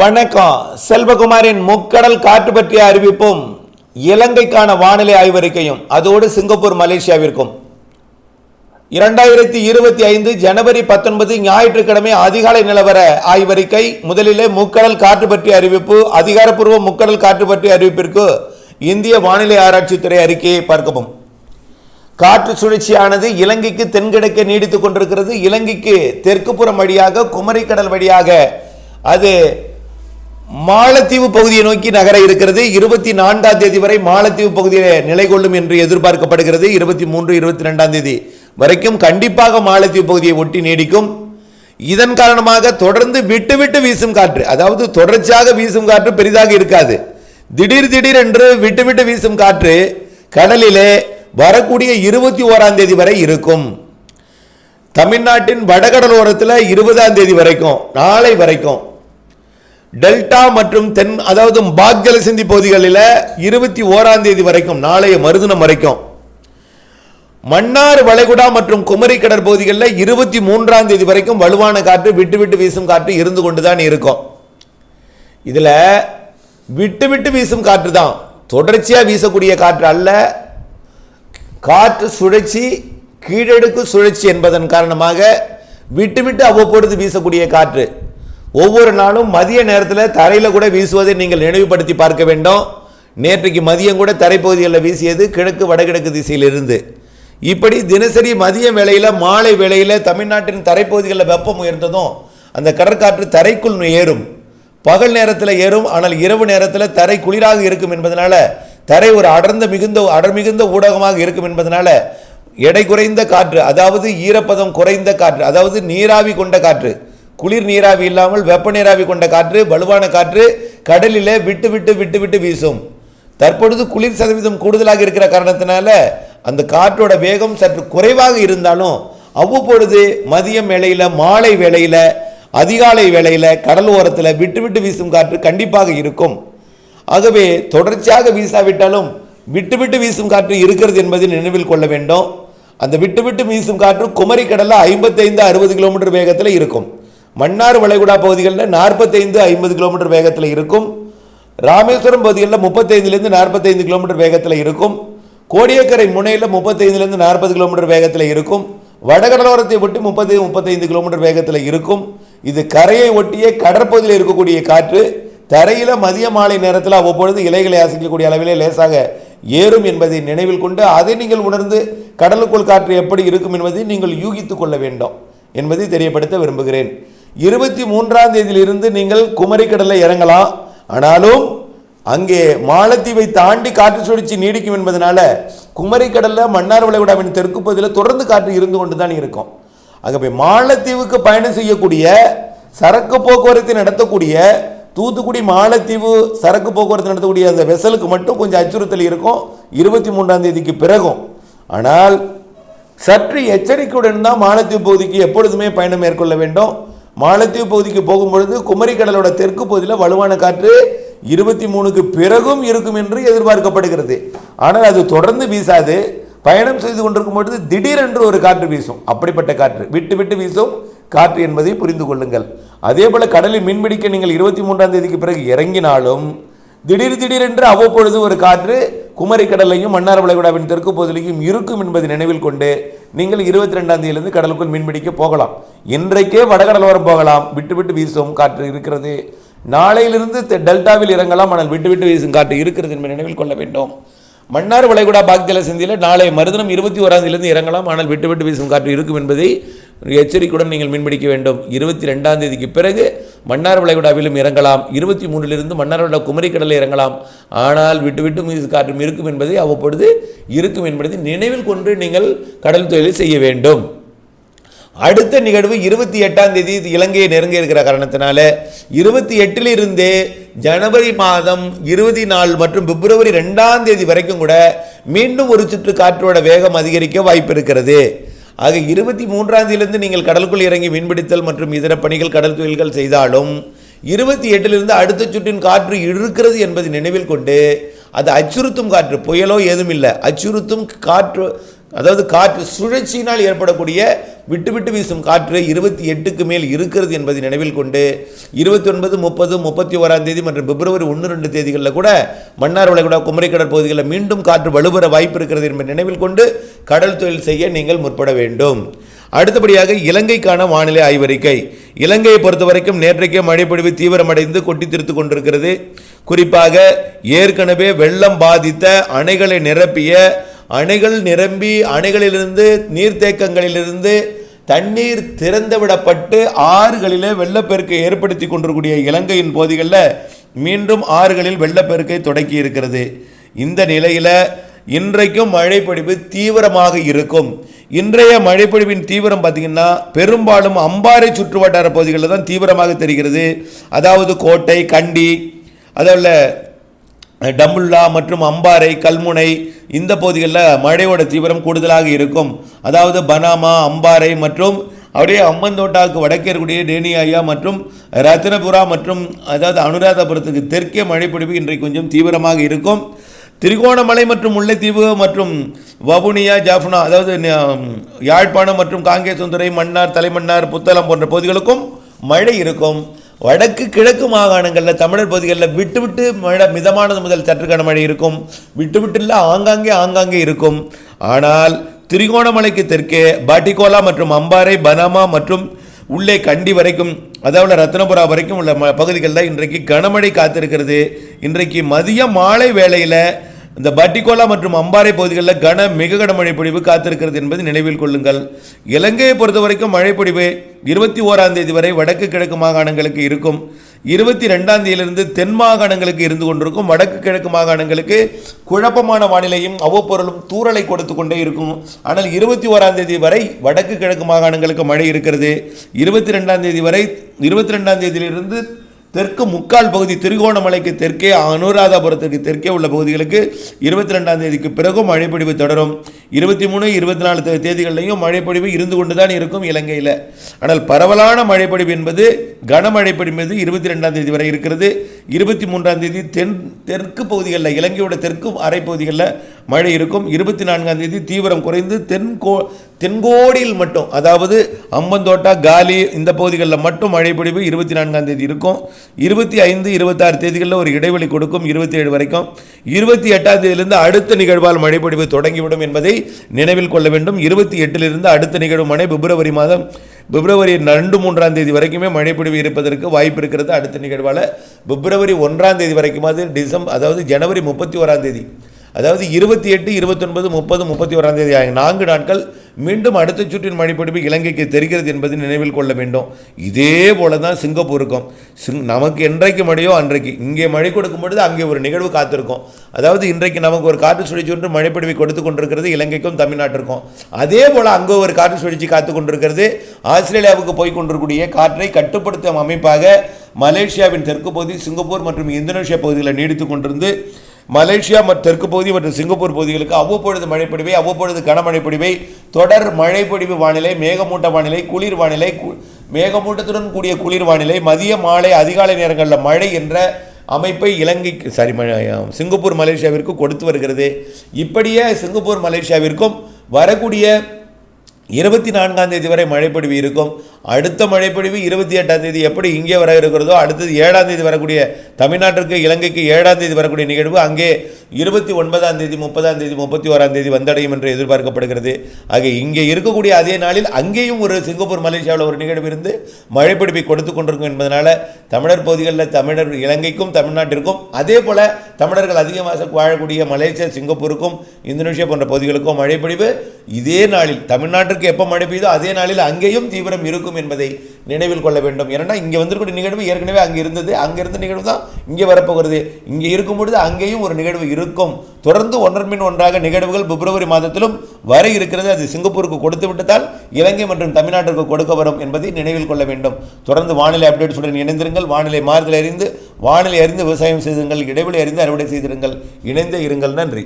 வணக்கம். செல்வகுமாரின் முக்கடல் காற்று பற்றிய அறிவிப்பும் இலங்கைக்கான வானிலை ஆய்வறிக்கையும் அதோடு சிங்கப்பூர் மலேசியாவிற்கும். இரண்டாயிரத்தி இருபத்தி ஐந்து ஜனவரி பத்தொன்பது ஞாயிற்றுக்கிழமை அதிகாலை நிலவர ஆய்வறிக்கை. முதலிலே முக்கடல் காற்று பற்றிய அறிவிப்பு அதிகாரப்பூர்வ முக்கடல் காற்று பற்றிய அறிவிப்பிற்கு இந்திய வானிலை ஆராய்ச்சித்துறை அறிக்கையை பார்க்கவும். காற்று சுழற்சியானது இலங்கைக்கு தென்கிழக்கே நீடித்துக் கொண்டிருக்கிறது. இலங்கைக்கு தெற்கு புறம் வழியாக குமரிக்கடல் வழியாக அது மாலத்தீவு பகுதியை நோக்கி நகர இருக்கிறது. இருபத்தி நான்காம் தேதி வரை மாலத்தீவு பகுதியில் நிலை கொள்ளும் என்று எதிர்பார்க்கப்படுகிறது. இருபத்தி மூன்று இருபத்தி ரெண்டாம் தேதி வரைக்கும் கண்டிப்பாக மாலத்தீவு பகுதியை ஒட்டி நீடிக்கும். இதன் காரணமாக தொடர்ந்து விட்டு விட்டு வீசும் காற்று அதாவது தொடர்ச்சியாக வீசும் காற்று பெரிதாக இருக்காது. திடீர் திடீர் என்று விட்டு விட்டு வீசும் காற்று கடலிலே வரக்கூடிய இருபத்தி ஓராம் தேதி வரை இருக்கும். தமிழ்நாட்டின் வடகடலோரத்தில் இருபதாம் தேதி வரைக்கும் நாளை வரைக்கும் டெல்டா மற்றும் தென் அதாவது பாக்ஜல சிந்தி பகுதிகளில் இருபத்தி ஓராம் தேதி வரைக்கும் நாளைய மறுதினம் வரைக்கும் மன்னார் வளைகுடா மற்றும் குமரி கடற்பகுதிகளில் இருபத்தி மூன்றாம் தேதி வரைக்கும் வலுவான காற்று விட்டு விட்டு வீசும் காற்று இருந்து கொண்டு தான் இருக்கும். இதில் விட்டு விட்டு வீசும் காற்று தான். தொடர்ச்சியாக வீசக்கூடிய காற்று அல்ல. காற்று சுழற்சி கீழடுக்கு சுழற்சி என்பதன் காரணமாக விட்டு விட்டு அவ்வப்பொழுது வீசக்கூடிய காற்று. ஒவ்வொரு நாளும் மதிய நேரத்தில் தரையில் கூட வீசுவதை நீங்கள் நினைவுபடுத்தி பார்க்க வேண்டும். நேற்றைக்கு மதியம் கூட தரைப்பகுதிகளில் வீசியது கிழக்கு வடகிழக்கு திசையிலிருந்து. இப்படி தினசரி மதிய வேளையில் மாலை வேளையில் தமிழ்நாட்டின் தரைப்பகுதிகளில் வெப்பம் உயர்ந்ததும் அந்த கடற்காற்று தரைக்குள் ஏறும். பகல் நேரத்தில் ஏறும் ஆனால் இரவு நேரத்தில் தரை குளிராக இருக்கும் என்பதனால தரை ஒரு அடர்ந்த மிகுந்த அடர் மிகுந்த ஊடகமாக இருக்கும் என்பதனால எடை குறைந்த காற்று அதாவது ஈரப்பதம் குறைந்த காற்று அதாவது நீராவி கொண்ட காற்று குளிர் நீராவி இல்லாமல் வெப்ப நீராவி கொண்ட காற்று வலுவான காற்று கடலிலே விட்டு விட்டு விட்டு விட்டு வீசும். தற்பொழுது குளிர் சதவீதம் கூடுதலாக இருக்கிற காரணத்தினால அந்த காற்றோட வேகம் சற்று குறைவாக இருந்தாலும் அவ்வப்பொழுது மதியம் வேளையில் மாலை வேளையில் அதிகாலை வேளையில் கடல் ஓரத்தில் விட்டு விட்டு வீசும் காற்று கண்டிப்பாக இருக்கும். ஆகவே தொடர்ச்சியாக வீசாவிட்டாலும் விட்டு விட்டு வீசும் காற்று இருக்கிறது என்பதை நினைவில் கொள்ள வேண்டும். அந்த விட்டு விட்டு வீசும் காற்று குமரி கடலில் ஐம்பத்தைந்து அறுபது கிலோமீட்டர் வேகத்தில் இருக்கும். மன்னார் வளைகுடா பகுதிகளில் நாற்பத்தைந்து ஐம்பது கிலோமீட்டர் வேகத்தில் இருக்கும். ராமேஸ்வரம் பகுதிகளில் முப்பத்தைந்துலேருந்து நாற்பத்தைந்து கிலோமீட்டர் வேகத்தில் இருக்கும். கோடியக்கரை முனையில் முப்பத்தைந்துலேருந்து நாற்பது கிலோமீட்டர் வேகத்தில் இருக்கும். வடகடலோரத்தை ஒட்டி முப்பது முப்பத்தைந்து கிலோமீட்டர் வேகத்தில் இருக்கும். இது கரையை ஒட்டிய கடற்பகுதியில் இருக்கக்கூடிய காற்று. தரையில் மதிய மாலை நேரத்தில் அவ்வப்பொழுது இலைகளை அசைக்கக்கூடிய அளவிலே லேசாக ஏறும் என்பதை நினைவில் கொண்டு அதை நீங்கள் உணர்ந்து கடலுக்குள் காற்று எப்படி இருக்கும் என்பதை நீங்கள் யூகித்துக் கொள்ள வேண்டும் என்பதை தெரியப்படுத்த விரும்புகிறேன். இருபத்தி மூன்றாம் தேதியிலிருந்து நீங்கள் குமரி கடலில் இறங்கலாம். ஆனாலும் அங்கே மாலத்தீவை தாண்டி காற்று சுழற்சி நீடிக்கும் என்பதனால குமரி கடலில் மன்னார் வளைகுடாவின் தெற்கு பகுதியில் தொடர்ந்து காற்று இருந்து கொண்டு தான் இருக்கும் ஆகவே மாலத்தீவுக்கு பயணம் செய்யக்கூடிய சரக்கு போக்குவரத்தை நடத்தக்கூடிய தூத்துக்குடி மாலத்தீவு சரக்கு போக்குவரத்து நடத்தக்கூடிய அந்த வெசலுக்கு மட்டும் கொஞ்சம் அச்சுறுத்தல் இருக்கும். இருபத்தி மூன்றாம் தேதிக்கு பிறகும். ஆனால் சற்று எச்சரிக்கையுடன் தான் மாலத்தீவு பகுதிக்கு எப்பொழுதுமே பயணம் மேற்கொள்ள வேண்டும். மாலத்தீவு பகுதிக்கு போகும்பொழுது குமரி கடலோட தெற்கு பகுதியில் வலுவான காற்று இருபத்தி மூணுக்கு பிறகும் இருக்கும் என்று எதிர்பார்க்கப்படுகிறது. ஆனால் அது தொடர்ந்து வீசாது. பயணம் செய்து கொண்டிருக்கும் பொழுது திடீரென்று ஒரு காற்று வீசும். அப்படிப்பட்ட காற்று. விட்டு விட்டு வீசும் காற்று என்பதை புரிந்து கொள்ளுங்கள். அதே போல கடலில் மீன்பிடிக்க நீங்கள் இருபத்தி மூன்றாம் தேதிக்கு பிறகு இறங்கினாலும் திடீர் திடீரென்று அவ்வப்பொழுது ஒரு காற்று குமரி கடலையும் மன்னார் வளைகுடாவின் தெற்கு பகுதியிலையும் இருக்கும் என்பதை நினைவில் கொண்டு நீங்கள் இருபத்தி ரெண்டாம் தேதியிலிருந்து கடலுக்குள் மீன்பிடிக்க போகலாம். இன்றைக்கே வடகடலோரம் போகலாம். விட்டு விட்டு வீசும் காற்று இருக்கிறது. நாளையிலிருந்து தெ- டெல்டாவில் இறங்கலாம். ஆனால் விட்டு விட்டு வீசும் காற்று இருக்கிறது என்பதை நினைவில் கொள்ள வேண்டும். மன்னார் வளைகுடா பாக்தில சந்தியில் நாளை மறுதினம் இருபத்தி ஓராம் தேதியிலிருந்து இறங்கலாம். ஆனால் விட்டு விட்டு வீசும் காற்று இருக்கும் என்பதை எச்சரிக்கையுடன் நீங்கள் மீன்பிடிக்க வேண்டும். இருபத்தி ரெண்டாம் தேதிக்கு பிறகு மன்னார் வளைகுடாவிலும் இறங்கலாம். இருபத்தி மூணிலிருந்து மன்னார் வளைகுடா குமரி கடலில் இறங்கலாம். ஆனால் விட்டு விட்டு காற்றும் இருக்கும் என்பதை அவ்வப்பொழுது இருக்கும் என்பதை நினைவில் கொண்டு நீங்கள் கடல் தொழிலை செய்ய வேண்டும். அடுத்த நிகழ்வு இருபத்தி எட்டாம் தேதி இலங்கையை நெருங்க இருக்கிற காரணத்தினால இருபத்தி எட்டிலிருந்தே ஜனவரி மாதம் இருபத்தி நாள் மற்றும் பிப்ரவரி ரெண்டாம் தேதி வரைக்கும் கூட மீண்டும் ஒரு சுற்று காற்றோட வேகம் அதிகரிக்க வாய்ப்பு இருக்கிறது. ஆக இருபத்தி மூன்றாம் தேதியிலிருந்து நீங்கள் கடலுக்குள் இறங்கி மீன்பிடித்தல் மற்றும் இதர பணிகள் கடல் தொழில்கள் செய்தாலும் இருபத்தி எட்டிலிருந்து அடுத்த சுற்றின் காற்று இருக்கிறது என்பதை நினைவில் கொண்டு அது அச்சுறுத்தும் காற்று புயலோ ஏதும் இல்லை. அச்சுறுத்தும் காற்று அதாவது காற்று சுழற்சியினால் ஏற்படக்கூடிய விட்டு விட்டு வீசும் காற்று இருபத்தி எட்டுக்கு மேல் இருக்கிறது என்பதை நினைவில் கொண்டு இருபத்தி ஒன்பது முப்பது முப்பத்தி ஓராம் தேதி மற்றும் பிப்ரவரி ஒன்று ரெண்டு தேதிகளில் கூட மன்னார் வளைகுடா குமரி பகுதிகளில் மீண்டும் காற்று வலுப்பெற வாய்ப்பு இருக்கிறது என்பதை நினைவில் கொண்டு கடல் தொழில் செய்ய நீங்கள் முற்பட வேண்டும். அடுத்தபடியாக இலங்கைக்கான வானிலை ஆய்வறிக்கை. இலங்கையை பொறுத்த வரைக்கும் நேற்றைக்கே மழைப்பொழிவு தீவிரமடைந்து கொட்டி தீர்த்து கொண்டிருக்கிறது. குறிப்பாக ஏற்கனவே வெள்ளம் பாதித்த அணைகளை நிரப்பிய அணைகள் நிரம்பி அணைகளிலிருந்து நீர்த்தேக்கங்களிலிருந்து தண்ணீர் திறந்துவிடப்பட்டு ஆறுகளிலே வெள்ளப்பெருக்கை ஏற்படுத்தி கொண்டிருக்கூடிய இலங்கையின் பகுதிகளில் மீண்டும் ஆறுகளில் வெள்ளப்பெருக்கை தொடக்கி இருக்கிறது. இந்த நிலையில் இன்றைக்கும் மழைப்பொழிவு தீவிரமாக இருக்கும். இன்றைய மழைப்பொழிவின் தீவிரம் பார்த்திங்கன்னா பெரும்பாலும் அம்பாறை சுற்றுவட்டார பகுதிகளில் தான் தீவிரமாக தெரிகிறது. அதாவது கோட்டை கண்டி அதில் டம்புல்லா மற்றும் அம்பாறை கல்முனை இந்த பகுதிகளில் மழையோட தீவிரம் கூடுதலாக இருக்கும். அதாவது பனாமா அம்பாறை மற்றும் அப்படியே அம்மந்தோட்டாவுக்கு வடக்கே இருக்கக்கூடிய டேனியாயா மற்றும் ரத்தினபுரா மற்றும் அதாவது அனுராதபுரத்துக்கு தெற்கே மழைப்பொழிவு இன்றைக்கு கொஞ்சம் தீவிரமாக இருக்கும். திரிகோணமலை மற்றும் முல்லைத்தீவு மற்றும் வவுனியா ஜாஃப்னா அதாவது யாழ்ப்பாணம் மற்றும் காங்கேசந்துறை மன்னார் தலைமன்னார் புத்தளம் போன்ற பகுதிகளுக்கும் மழை இருக்கும். வடக்கு கிழக்கு மாகாணங்களில் தமிழர் பகுதிகளில் விட்டு விட்டு மழை மிதமானது முதல் சற்று கனமழை இருக்கும். விட்டு விட்டு இல்லை ஆங்காங்கே ஆங்காங்கே இருக்கும். ஆனால் திரிகோணமலைக்கு தெற்கே பாட்டிகோலா மற்றும் அம்பாறை பனாமா மற்றும் உள்ளே கண்டி வரைக்கும் அதாவது ரத்னபுரா வரைக்கும் உள்ள ம- பகுதிகளில் இன்றைக்கு கனமழை காத்திருக்கிறது. இன்றைக்கு மதிய மாலை வேளையில் இந்த பட்டிகோலா மற்றும் அம்பாறை பகுதிகளில் கன மிக கன மழைப்பொழிவு காத்திருக்கிறது என்பதை நினைவில் கொள்ளுங்கள். இலங்கையை பொறுத்த வரைக்கும் மழைப்பொழிவு இருபத்தி ஓராம் தேதி வரை வடக்கு கிழக்கு மாகாணங்களுக்கு இருக்கும். இருபத்தி ரெண்டாம் தேதியிலிருந்து தென் மாகாணங்களுக்கு இருந்து கொண்டிருக்கும். வடக்கு கிழக்கு மாகாணங்களுக்கு குழப்பமான வானிலையும் அவ்வப்பொருளும் தூறலை கொடுத்து கொண்டே இருக்கும். ஆனால் இருபத்தி ஓராம் தேதி வரை வடக்கு கிழக்கு மாகாணங்களுக்கு மழை இருக்கிறது. இருபத்தி ரெண்டாம் தேதி வரை இருபத்தி ரெண்டாம் தேதியிலிருந்து தெற்கு முக்கால் பகுதி திருகோணமலைக்கு தெற்கே அனுராதபுரத்திற்கு தெற்கே உள்ள பகுதிகளுக்கு இருபத்தி ரெண்டாம் தேதிக்கு பிறகும் மழைப்பொழிவு தொடரும். இருபத்தி மூணு இருபத்தி நாலு தேதிகளிலையும் மழைப்பொழிவு இருந்து கொண்டு தான் இருக்கும் இலங்கையில். ஆனால் பரவலான மழைப்பொழிவு என்பது கனமழைப்பொழிவு என்பது இருபத்தி ரெண்டாம் தேதி வரை இருக்கிறது. இருபத்தி மூன்றாம் தேதி தென் தெற்கு பகுதிகளில் இலங்கையோட தெற்கு அரை பகுதிகளில் மழை இருக்கும். இருபத்தி நான்காம் தேதி தீவிரம் குறைந்து தென்கோ தென்கோடியில் மட்டும் அதாவது அம்பந்தோட்டா காலி இந்த பகுதிகளில் மட்டும் மழை பொழிவு இருபத்தி நான்காம் தேதி இருக்கும். இருபத்தி ஐந்து இருபத்தாறு தேதிகளில் ஒரு இடைவெளி கொடுக்கும் இருபத்தி ஏழு வரைக்கும். இருபத்தி எட்டாம் தேதியிலிருந்து அடுத்த நிகழ்வால் மழை பொழிவு தொடங்கிவிடும் என்பதை நினைவில் கொள்ள வேண்டும். இருபத்தி எட்டிலிருந்து அடுத்த நிகழ்வு மழை பிப்ரவரி மாதம் பிப்ரவரி ரெண்டு மூன்றாம் தேதி வரைக்குமே மழைப்பொழிவு இருப்பதற்கு வாய்ப்பு இருக்கிறது. அடுத்த நிகழ்வால் பிப்ரவரி ஒன்றாம் தேதி வரைக்குமாவது டிசம்பர் அதாவது ஜனவரி முப்பத்தி ஓராம் தேதி அதாவது இருபத்தி எட்டு இருபத்தொன்பது முப்பது முப்பத்தி ஓராம் தேதி ஆகிய நான்கு நாட்கள் மீண்டும் அடுத்த சுற்றின் மழைப்பிடிப்பு இலங்கைக்கு தெரிகிறது என்பதை நினைவில் கொள்ள வேண்டும். இதே போல தான் சிங்கப்பூருக்கும். சிங் நமக்கு என்றைக்கு மழையோ அன்றைக்கு. இங்கே மழை கொடுக்கும் பொழுது அங்கே ஒரு நிகழ்வு காத்திருக்கும். அதாவது இன்றைக்கு நமக்கு ஒரு காற்று சுழற்சி ஒன்று மழைப்பிடிவை கொடுத்து கொண்டிருக்கிறது இலங்கைக்கும் தமிழ்நாட்டிற்கும். அதே போல் அங்கே ஒரு காற்று சுழற்சி காத்து கொண்டிருக்கிறது. ஆஸ்திரேலியாவுக்கு போய் கொண்டிருக்கூடிய காற்றை கட்டுப்படுத்தும் அமைப்பாக மலேசியாவின் தெற்கு பகுதி சிங்கப்பூர் மற்றும் இந்தோனேஷியா பகுதிகளில் நீடித்து கொண்டிருந்து மலேசியா மற்றும் தெற்கு பகுதி மற்றும் சிங்கப்பூர் பகுதிகளுக்கு அவ்வப்பொழுது மழைப்பொழிவை அவ்வப்பொழுது கனமழை பொழிவை தொடர் மழைப்பொழிவு வானிலை மேகமூட்ட வானிலை குளிர் வானிலை மேகமூட்டத்துடன் கூடிய குளிர் வானிலை மதிய மாலை அதிகாலை நேரங்களில் மழை என்ற அமைப்பை இலங்கைக்கு சாரி ம- சிங்கப்பூர் மலேசியாவிற்கு கொடுத்து வருகிறது. இப்படியே சிங்கப்பூர் மலேசியாவிற்கும் வரக்கூடிய இருபத்தி நான்காம் தேதி வரை மழைப்பொழிவு இருக்கும். அடுத்த மழைப்பொழிவு இருபத்தி எட்டாம் தேதி எப்படி இங்கே வர இருக்கிறதோ அடுத்தது ஏழாம் தேதி வரக்கூடிய தமிழ்நாட்டிற்கு இலங்கைக்கு ஏழாம் தேதி வரக்கூடிய நிகழ்வு அங்கே இருபத்தி ஒன்பதாம் தேதி முப்பதாம் தேதி முப்பத்தி ஓராம் தேதி வந்தடையும் என்று எதிர்பார்க்கப்படுகிறது. ஆக இங்கே இருக்கக்கூடிய அதே நாளில் அங்கேயும் ஒரு சிங்கப்பூர் மலேசியாவில் ஒரு நிகழ்வு இருந்து மழைப்பிடிப்பை கொடுத்து கொண்டிருக்கும் என்பதனால தமிழர் பகுதிகளில் தமிழர் இலங்கைக்கும் தமிழ்நாட்டிற்கும் அதே போல் தமிழர்கள் அதிகமாக வாழக்கூடிய மலேசியா சிங்கப்பூருக்கும் இந்தோனேஷியா போன்ற பகுதிகளுக்கும் மழைப்பிடிப்பு இதே நாளில் தமிழ்நாட்டிற்கு எப்போ மழை பெய்யுதோ அதே நாளில் அங்கேயும் தீவிரம் இருக்கும் என்பதை நினைவில் கொள்ள வேண்டும். ஏன்னா இங்கே வந்திருக்கக்கூடிய நிகழ்வு ஏற்கனவே அங்கே இருந்தது. அங்கே இருந்த நிகழ்வு தான் இங்கே வரப்போகிறது. இங்கே இருக்கும் பொழுது அங்கேயும் ஒரு நிகழ்வு இருக்கும். தொடர்ந்து ஒன்றன்பின் ஒன்றாக நிகழ்வுகள் பிப்ரவரி மாதத்திலும் வர இருக்கிறது. அது சிங்கப்பூருக்கு கொடுத்து விட்டதால் இலங்கை மற்றும் தமிழ்நாட்டிற்கு கொடுக்க வரும் என்பதை நினைவில் கொள்ள வேண்டும். தொடர்ந்து வானிலை அப்டேட்ஸுடன் இணைந்திருங்கள். வானிலை மாறுதல் அறிந்து வானிலை அறிந்து விவசாயம் செய்துங்கள் இடைவெளி அறிந்து அறுவடை செய்திருங்கள். இணைந்தே இருங்கள். நன்றி.